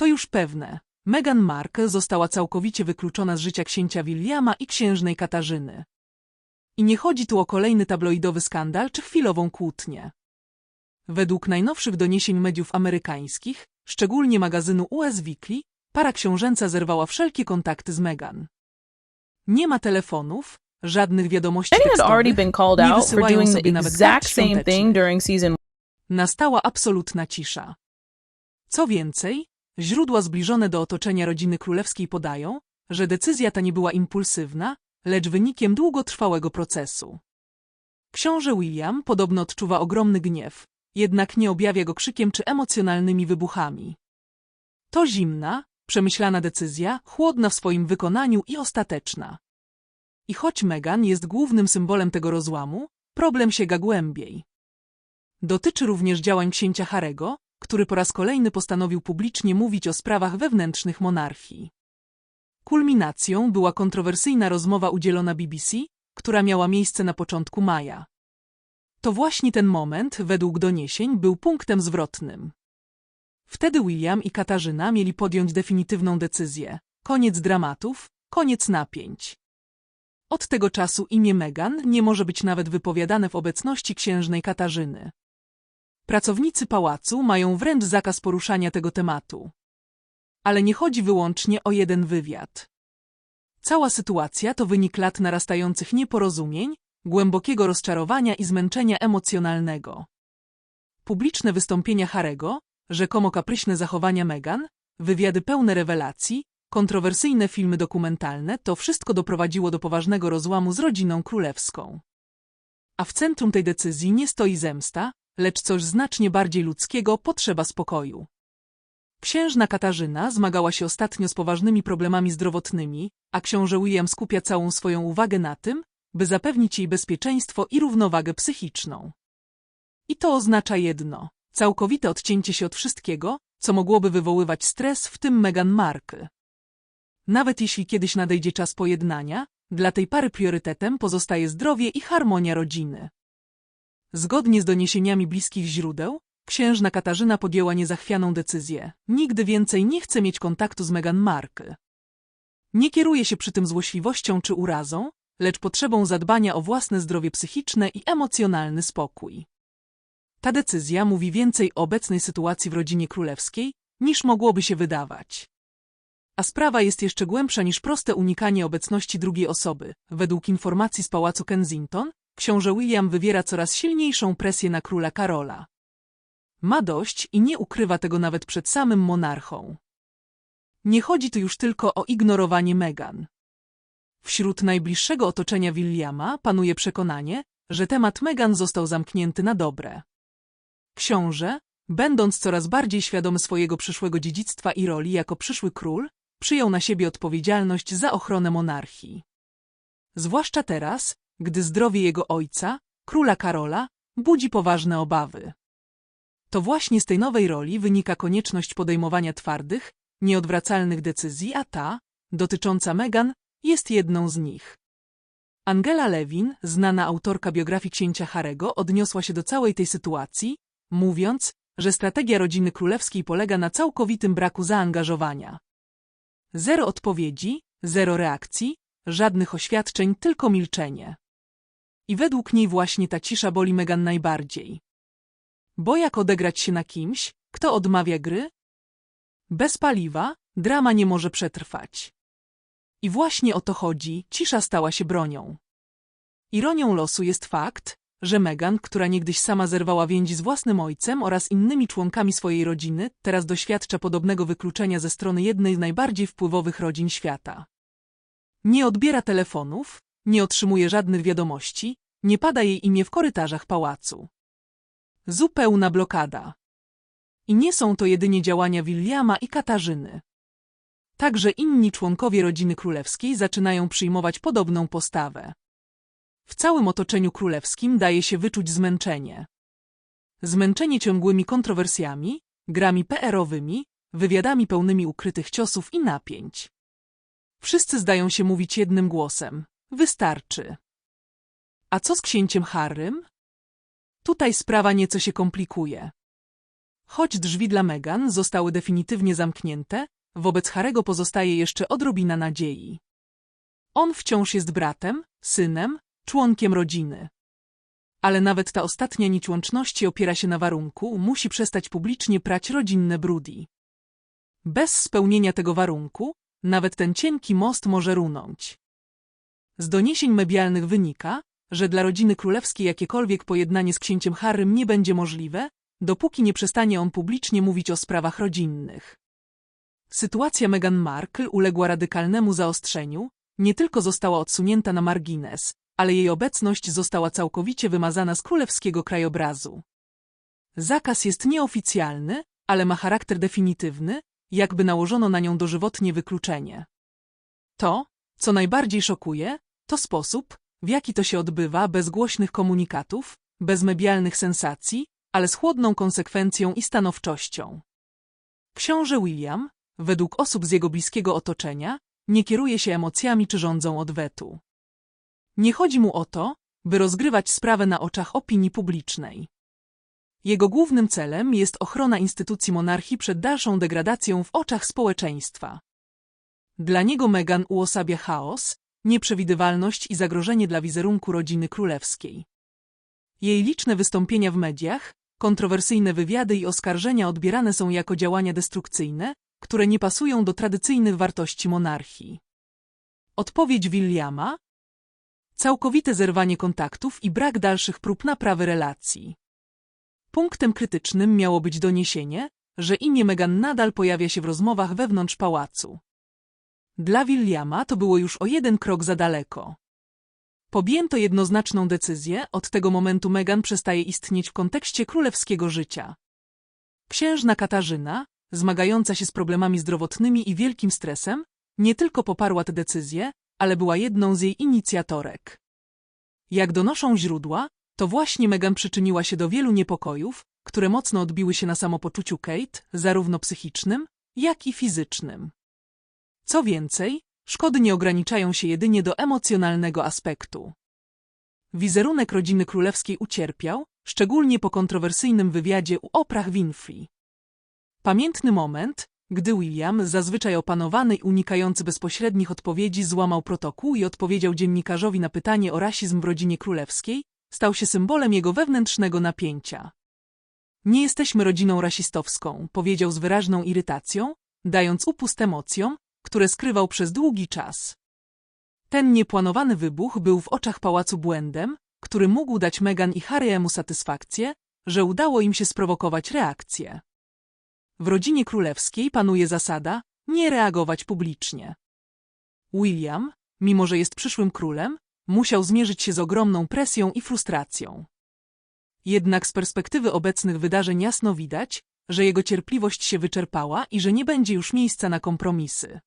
To już pewne. Meghan Markle została całkowicie wykluczona z życia księcia Williama i księżnej Katarzyny. I nie chodzi tu o kolejny tabloidowy skandal czy chwilową kłótnię. Według najnowszych doniesień mediów amerykańskich, szczególnie magazynu US Weekly, para książęca zerwała wszelkie kontakty z Meghan. Nie ma telefonów, żadnych wiadomości tekstowych, nie wysyłają sobie nawet season Nastała absolutna cisza. Co więcej, źródła zbliżone do otoczenia rodziny królewskiej podają, że decyzja ta nie była impulsywna, lecz wynikiem długotrwałego procesu. Książę William podobno odczuwa ogromny gniew, jednak nie objawia go krzykiem czy emocjonalnymi wybuchami. To zimna, przemyślana decyzja, chłodna w swoim wykonaniu i ostateczna. I choć Meghan jest głównym symbolem tego rozłamu, problem sięga głębiej. Dotyczy również działań księcia Harego, który po raz kolejny postanowił publicznie mówić o sprawach wewnętrznych monarchii. Kulminacją była kontrowersyjna rozmowa udzielona BBC, która miała miejsce na początku maja. To właśnie ten moment, według doniesień, był punktem zwrotnym. Wtedy William i Katarzyna mieli podjąć definitywną decyzję. Koniec dramatów, koniec napięć. Od tego czasu imię Meghan nie może być nawet wypowiadane w obecności księżnej Katarzyny. Pracownicy pałacu mają wręcz zakaz poruszania tego tematu. Ale nie chodzi wyłącznie o jeden wywiad. Cała sytuacja to wynik lat narastających nieporozumień, głębokiego rozczarowania i zmęczenia emocjonalnego. Publiczne wystąpienia Harego, rzekomo kapryśne zachowania Meghan, wywiady pełne rewelacji, kontrowersyjne filmy dokumentalne to wszystko doprowadziło do poważnego rozłamu z rodziną królewską. A w centrum tej decyzji nie stoi zemsta, lecz coś znacznie bardziej ludzkiego potrzeba spokoju. Księżna Katarzyna zmagała się ostatnio z poważnymi problemami zdrowotnymi, a książę William skupia całą swoją uwagę na tym, by zapewnić jej bezpieczeństwo i równowagę psychiczną. I to oznacza jedno – całkowite odcięcie się od wszystkiego, co mogłoby wywoływać stres, w tym Meghan Markle. Nawet jeśli kiedyś nadejdzie czas pojednania, dla tej pary priorytetem pozostaje zdrowie i harmonia rodziny. Zgodnie z doniesieniami bliskich źródeł, księżna Katarzyna podjęła niezachwianą decyzję. Nigdy więcej nie chce mieć kontaktu z Meghan Markle. Nie kieruje się przy tym złośliwością czy urazą, lecz potrzebą zadbania o własne zdrowie psychiczne i emocjonalny spokój. Ta decyzja mówi więcej o obecnej sytuacji w rodzinie królewskiej, niż mogłoby się wydawać. A sprawa jest jeszcze głębsza niż proste unikanie obecności drugiej osoby. Według informacji z pałacu Kensington, książę William wywiera coraz silniejszą presję na króla Karola. Ma dość i nie ukrywa tego nawet przed samym monarchą. Nie chodzi tu już tylko o ignorowanie Meghan. Wśród najbliższego otoczenia Williama panuje przekonanie, że temat Meghan został zamknięty na dobre. Książę, będąc coraz bardziej świadomy swojego przyszłego dziedzictwa i roli jako przyszły król, przyjął na siebie odpowiedzialność za ochronę monarchii. Zwłaszcza teraz, gdy zdrowie jego ojca, króla Karola, budzi poważne obawy. To właśnie z tej nowej roli wynika konieczność podejmowania twardych, nieodwracalnych decyzji, a ta, dotycząca Meghan, jest jedną z nich. Angela Lewin, znana autorka biografii księcia Harego, odniosła się do całej tej sytuacji, mówiąc, że strategia rodziny królewskiej polega na całkowitym braku zaangażowania. Zero odpowiedzi, zero reakcji, żadnych oświadczeń, tylko milczenie. I według niej właśnie ta cisza boli Meghan najbardziej. Bo jak odegrać się na kimś, kto odmawia gry? Bez paliwa drama nie może przetrwać. I właśnie o to chodzi, cisza stała się bronią. Ironią losu jest fakt, że Meghan, która niegdyś sama zerwała więzi z własnym ojcem oraz innymi członkami swojej rodziny, teraz doświadcza podobnego wykluczenia ze strony jednej z najbardziej wpływowych rodzin świata. Nie odbiera telefonów, nie otrzymuje żadnych wiadomości, nie pada jej imię w korytarzach pałacu. Zupełna blokada. I nie są to jedynie działania Williama i Katarzyny. Także inni członkowie rodziny królewskiej zaczynają przyjmować podobną postawę. W całym otoczeniu królewskim daje się wyczuć zmęczenie. Zmęczenie ciągłymi kontrowersjami, grami PR-owymi, wywiadami pełnymi ukrytych ciosów i napięć. Wszyscy zdają się mówić jednym głosem. Wystarczy. A co z księciem Harrym? Tutaj sprawa nieco się komplikuje. Choć drzwi dla Meghan zostały definitywnie zamknięte, wobec Harego pozostaje jeszcze odrobina nadziei. On wciąż jest bratem, synem, członkiem rodziny. Ale nawet ta ostatnia nić łączności opiera się na warunku, musi przestać publicznie prać rodzinne brudy. Bez spełnienia tego warunku, nawet ten cienki most może runąć. Z doniesień medialnych wynika, że dla rodziny królewskiej jakiekolwiek pojednanie z księciem Harrym nie będzie możliwe, dopóki nie przestanie on publicznie mówić o sprawach rodzinnych. Sytuacja Meghan Markle uległa radykalnemu zaostrzeniu, nie tylko została odsunięta na margines, ale jej obecność została całkowicie wymazana z królewskiego krajobrazu. Zakaz jest nieoficjalny, ale ma charakter definitywny, jakby nałożono na nią dożywotnie wykluczenie. To, co najbardziej szokuje, to sposób, w jaki to się odbywa bez głośnych komunikatów, bez medialnych sensacji, ale z chłodną konsekwencją i stanowczością. Książę William, według osób z jego bliskiego otoczenia, nie kieruje się emocjami czy rządzą odwetu. Nie chodzi mu o to, by rozgrywać sprawę na oczach opinii publicznej. Jego głównym celem jest ochrona instytucji monarchii przed dalszą degradacją w oczach społeczeństwa. Dla niego Meghan uosabia chaos, nieprzewidywalność i zagrożenie dla wizerunku rodziny królewskiej. Jej liczne wystąpienia w mediach, kontrowersyjne wywiady i oskarżenia odbierane są jako działania destrukcyjne, które nie pasują do tradycyjnych wartości monarchii. Odpowiedź Williama? Całkowite zerwanie kontaktów i brak dalszych prób naprawy relacji. Punktem krytycznym miało być doniesienie, że imię Meghan nadal pojawia się w rozmowach wewnątrz pałacu. Dla Williama to było już o jeden krok za daleko. Podjęto jednoznaczną decyzję, od tego momentu Meghan przestaje istnieć w kontekście królewskiego życia. Księżna Katarzyna, zmagająca się z problemami zdrowotnymi i wielkim stresem, nie tylko poparła tę decyzję, ale była jedną z jej inicjatorek. Jak donoszą źródła, to właśnie Meghan przyczyniła się do wielu niepokojów, które mocno odbiły się na samopoczuciu Kate, zarówno psychicznym, jak i fizycznym. Co więcej, szkody nie ograniczają się jedynie do emocjonalnego aspektu. Wizerunek rodziny królewskiej ucierpiał, szczególnie po kontrowersyjnym wywiadzie u Oprah Winfrey. Pamiętny moment, gdy William, zazwyczaj opanowany i unikający bezpośrednich odpowiedzi, złamał protokół i odpowiedział dziennikarzowi na pytanie o rasizm w rodzinie królewskiej, stał się symbolem jego wewnętrznego napięcia. Nie jesteśmy rodziną rasistowską, powiedział z wyraźną irytacją, dając upust emocjom, które skrywał przez długi czas. Ten nieplanowany wybuch był w oczach pałacu błędem, który mógł dać Meghan i Harry'emu satysfakcję, że udało im się sprowokować reakcję. W rodzinie królewskiej panuje zasada nie reagować publicznie. William, mimo że jest przyszłym królem, musiał zmierzyć się z ogromną presją i frustracją. Jednak z perspektywy obecnych wydarzeń jasno widać, że jego cierpliwość się wyczerpała i że nie będzie już miejsca na kompromisy.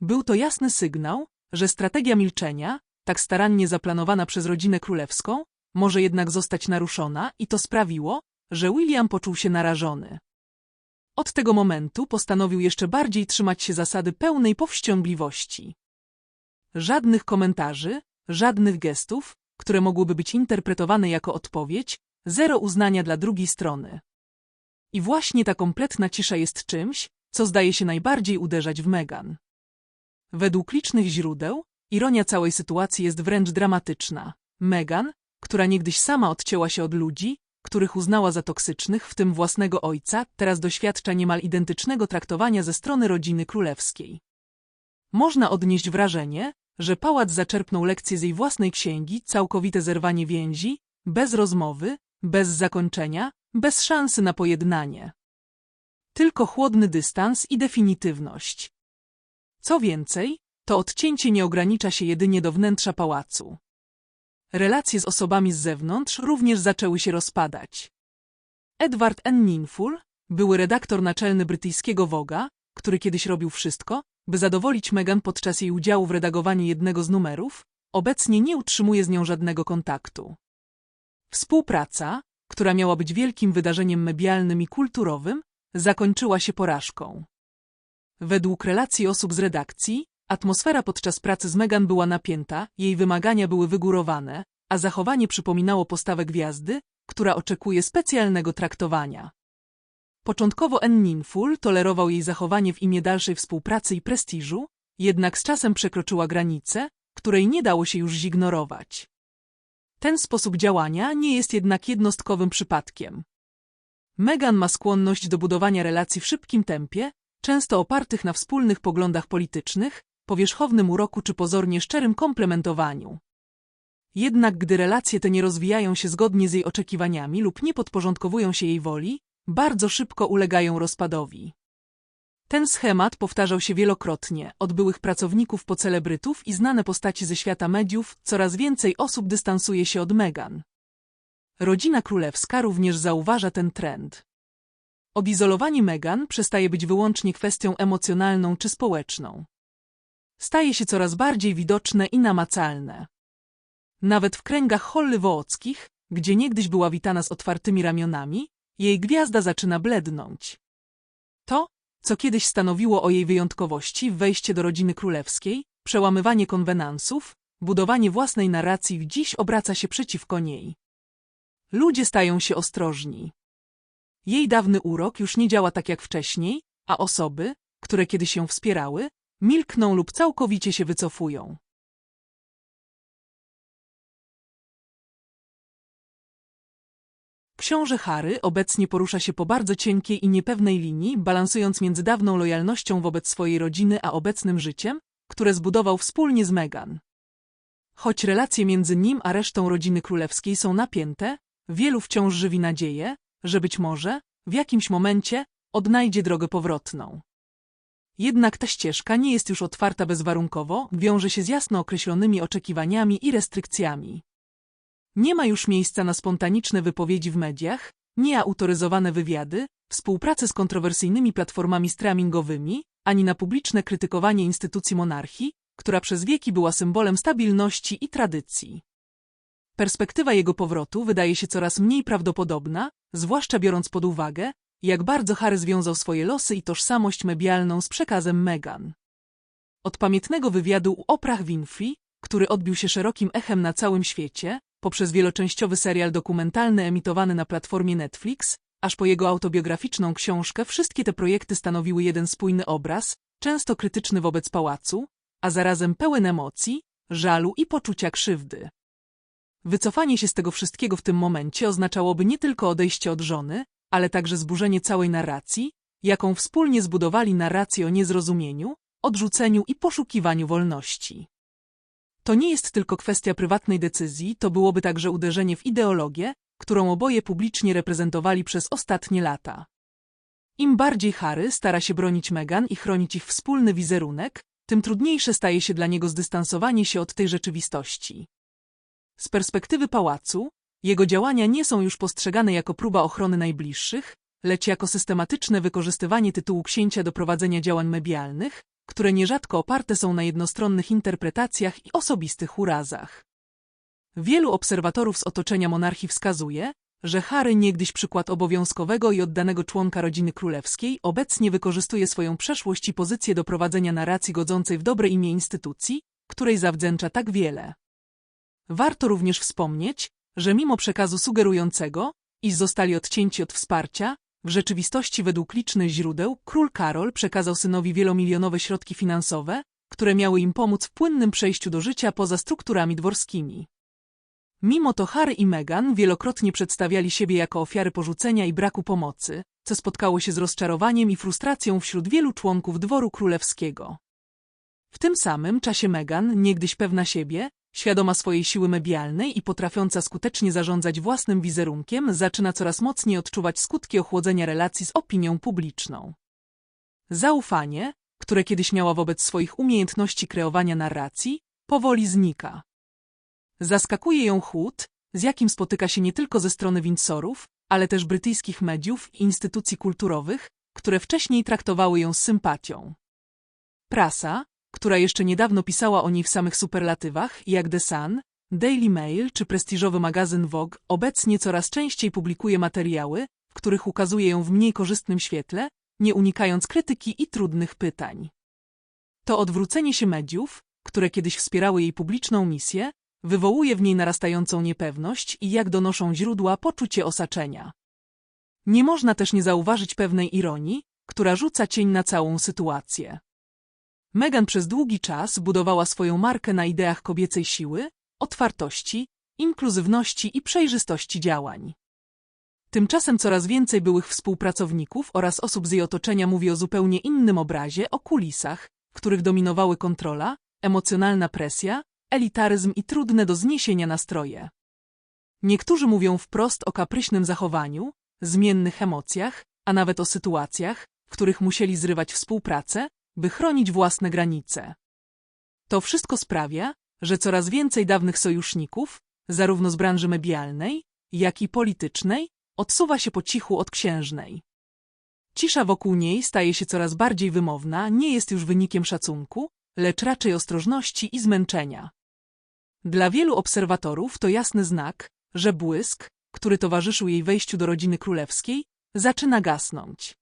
Był to jasny sygnał, że strategia milczenia, tak starannie zaplanowana przez rodzinę królewską, może jednak zostać naruszona i to sprawiło, że William poczuł się narażony. Od tego momentu postanowił jeszcze bardziej trzymać się zasady pełnej powściągliwości. Żadnych komentarzy, żadnych gestów, które mogłyby być interpretowane jako odpowiedź, zero uznania dla drugiej strony. I właśnie ta kompletna cisza jest czymś, co zdaje się najbardziej uderzać w Megan. Według licznych źródeł, ironia całej sytuacji jest wręcz dramatyczna. Megan, która niegdyś sama odcięła się od ludzi, których uznała za toksycznych, w tym własnego ojca, teraz doświadcza niemal identycznego traktowania ze strony rodziny królewskiej. Można odnieść wrażenie, że pałac zaczerpnął lekcję z jej własnej księgi, całkowite zerwanie więzi, bez rozmowy, bez zakończenia, bez szansy na pojednanie. Tylko chłodny dystans i definitywność. Co więcej, to odcięcie nie ogranicza się jedynie do wnętrza pałacu. Relacje z osobami z zewnątrz również zaczęły się rozpadać. Edward N. Ninful, były redaktor naczelny brytyjskiego Woga, który kiedyś robił wszystko, by zadowolić Meghan podczas jej udziału w redagowaniu jednego z numerów, obecnie nie utrzymuje z nią żadnego kontaktu. Współpraca, która miała być wielkim wydarzeniem medialnym i kulturowym, zakończyła się porażką. Według relacji osób z redakcji, atmosfera podczas pracy z Meghan była napięta, jej wymagania były wygórowane, a zachowanie przypominało postawę gwiazdy, która oczekuje specjalnego traktowania. Początkowo N. Ninful tolerował jej zachowanie w imię dalszej współpracy i prestiżu, jednak z czasem przekroczyła granicę, której nie dało się już zignorować. Ten sposób działania nie jest jednak jednostkowym przypadkiem. Meghan ma skłonność do budowania relacji w szybkim tempie, często opartych na wspólnych poglądach politycznych, powierzchownym uroku czy pozornie szczerym komplementowaniu. Jednak gdy relacje te nie rozwijają się zgodnie z jej oczekiwaniami lub nie podporządkowują się jej woli, bardzo szybko ulegają rozpadowi. Ten schemat powtarzał się wielokrotnie, od byłych pracowników po celebrytów i znane postaci ze świata mediów, coraz więcej osób dystansuje się od Meghan. Rodzina królewska również zauważa ten trend. Odizolowanie Meghan przestaje być wyłącznie kwestią emocjonalną czy społeczną. Staje się coraz bardziej widoczne i namacalne. Nawet w kręgach hollywoodzkich, gdzie niegdyś była witana z otwartymi ramionami, jej gwiazda zaczyna blednąć. To, co kiedyś stanowiło o jej wyjątkowości, wejście do rodziny królewskiej, przełamywanie konwenansów, budowanie własnej narracji dziś obraca się przeciwko niej. Ludzie stają się ostrożni. Jej dawny urok już nie działa tak jak wcześniej, a osoby, które kiedyś się wspierały, milkną lub całkowicie się wycofują. Książę Harry obecnie porusza się po bardzo cienkiej i niepewnej linii, balansując między dawną lojalnością wobec swojej rodziny a obecnym życiem, które zbudował wspólnie z Meghan. Choć relacje między nim a resztą rodziny królewskiej są napięte, wielu wciąż żywi nadzieję, że być może, w jakimś momencie, odnajdzie drogę powrotną. Jednak ta ścieżka nie jest już otwarta bezwarunkowo, wiąże się z jasno określonymi oczekiwaniami i restrykcjami. Nie ma już miejsca na spontaniczne wypowiedzi w mediach, nieautoryzowane wywiady, współpracę z kontrowersyjnymi platformami streamingowymi, ani na publiczne krytykowanie instytucji monarchii, która przez wieki była symbolem stabilności i tradycji. Perspektywa jego powrotu wydaje się coraz mniej prawdopodobna, zwłaszcza biorąc pod uwagę, jak bardzo Harry związał swoje losy i tożsamość medialną z przekazem Meghan. Od pamiętnego wywiadu u Oprah Winfrey, który odbił się szerokim echem na całym świecie, poprzez wieloczęściowy serial dokumentalny emitowany na platformie Netflix, aż po jego autobiograficzną książkę, wszystkie te projekty stanowiły jeden spójny obraz, często krytyczny wobec pałacu, a zarazem pełen emocji, żalu i poczucia krzywdy. Wycofanie się z tego wszystkiego w tym momencie oznaczałoby nie tylko odejście od żony, ale także zburzenie całej narracji, jaką wspólnie zbudowali narrację o niezrozumieniu, odrzuceniu i poszukiwaniu wolności. To nie jest tylko kwestia prywatnej decyzji, to byłoby także uderzenie w ideologię, którą oboje publicznie reprezentowali przez ostatnie lata. Im bardziej Harry stara się bronić Meghan i chronić ich wspólny wizerunek, tym trudniejsze staje się dla niego zdystansowanie się od tej rzeczywistości. Z perspektywy pałacu, jego działania nie są już postrzegane jako próba ochrony najbliższych, lecz jako systematyczne wykorzystywanie tytułu księcia do prowadzenia działań medialnych, które nierzadko oparte są na jednostronnych interpretacjach i osobistych urazach. Wielu obserwatorów z otoczenia monarchii wskazuje, że Harry niegdyś przykład obowiązkowego i oddanego członka rodziny królewskiej obecnie wykorzystuje swoją przeszłość i pozycję do prowadzenia narracji godzącej w dobre imię instytucji, której zawdzięcza tak wiele. Warto również wspomnieć, że mimo przekazu sugerującego, iż zostali odcięci od wsparcia, w rzeczywistości według licznych źródeł król Karol przekazał synowi wielomilionowe środki finansowe, które miały im pomóc w płynnym przejściu do życia poza strukturami dworskimi. Mimo to Harry i Meghan wielokrotnie przedstawiali siebie jako ofiary porzucenia i braku pomocy, co spotkało się z rozczarowaniem i frustracją wśród wielu członków dworu królewskiego. W tym samym czasie Meghan, niegdyś pewna siebie, Świadoma swojej siły medialnej i potrafiąca skutecznie zarządzać własnym wizerunkiem, zaczyna coraz mocniej odczuwać skutki ochłodzenia relacji z opinią publiczną. Zaufanie, które kiedyś miała wobec swoich umiejętności kreowania narracji, powoli znika. Zaskakuje ją chłód, z jakim spotyka się nie tylko ze strony Windsorów, ale też brytyjskich mediów i instytucji kulturowych, które wcześniej traktowały ją z sympatią. Prasa, która jeszcze niedawno pisała o niej w samych superlatywach, jak The Sun, Daily Mail czy prestiżowy magazyn Vogue, obecnie coraz częściej publikuje materiały, w których ukazuje ją w mniej korzystnym świetle, nie unikając krytyki i trudnych pytań. To odwrócenie się mediów, które kiedyś wspierały jej publiczną misję, wywołuje w niej narastającą niepewność i, jak donoszą źródła, poczucie osaczenia. Nie można też nie zauważyć pewnej ironii, która rzuca cień na całą sytuację. Megan przez długi czas budowała swoją markę na ideach kobiecej siły, otwartości, inkluzywności i przejrzystości działań. Tymczasem coraz więcej byłych współpracowników oraz osób z jej otoczenia mówi o zupełnie innym obrazie, o kulisach, w których dominowały kontrola, emocjonalna presja, elitaryzm i trudne do zniesienia nastroje. Niektórzy mówią wprost o kapryśnym zachowaniu, zmiennych emocjach, a nawet o sytuacjach, w których musieli zrywać współpracę, by chronić własne granice. To wszystko sprawia, że coraz więcej dawnych sojuszników, zarówno z branży medialnej, jak i politycznej, odsuwa się po cichu od księżnej. Cisza wokół niej staje się coraz bardziej wymowna, nie jest już wynikiem szacunku, lecz raczej ostrożności i zmęczenia. Dla wielu obserwatorów to jasny znak, że błysk, który towarzyszył jej wejściu do rodziny królewskiej, zaczyna gasnąć.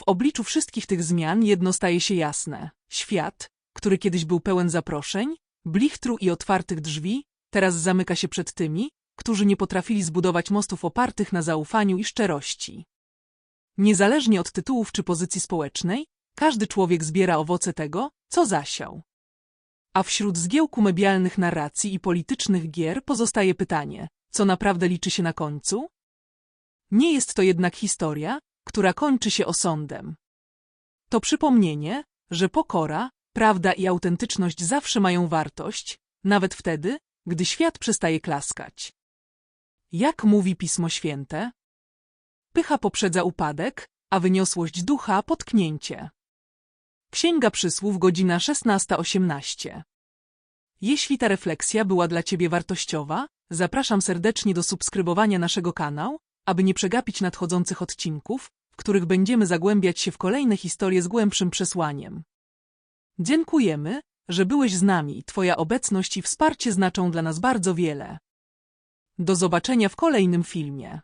W obliczu wszystkich tych zmian jedno staje się jasne. Świat, który kiedyś był pełen zaproszeń, blichtru i otwartych drzwi, teraz zamyka się przed tymi, którzy nie potrafili zbudować mostów opartych na zaufaniu i szczerości. Niezależnie od tytułów czy pozycji społecznej, każdy człowiek zbiera owoce tego, co zasiał. A wśród zgiełku medialnych narracji i politycznych gier pozostaje pytanie, co naprawdę liczy się na końcu? Nie jest to jednak historia, która kończy się osądem. To przypomnienie, że pokora, prawda i autentyczność zawsze mają wartość, nawet wtedy, gdy świat przestaje klaskać. Jak mówi Pismo Święte? Pycha poprzedza upadek, a wyniosłość ducha potknięcie. Księga Przysłów, godzina 16.18. Jeśli ta refleksja była dla Ciebie wartościowa, zapraszam serdecznie do subskrybowania naszego kanału, aby nie przegapić nadchodzących odcinków, w których będziemy zagłębiać się w kolejne historie z głębszym przesłaniem. Dziękujemy, że byłeś z nami. Twoja obecność i wsparcie znaczą dla nas bardzo wiele. Do zobaczenia w kolejnym filmie.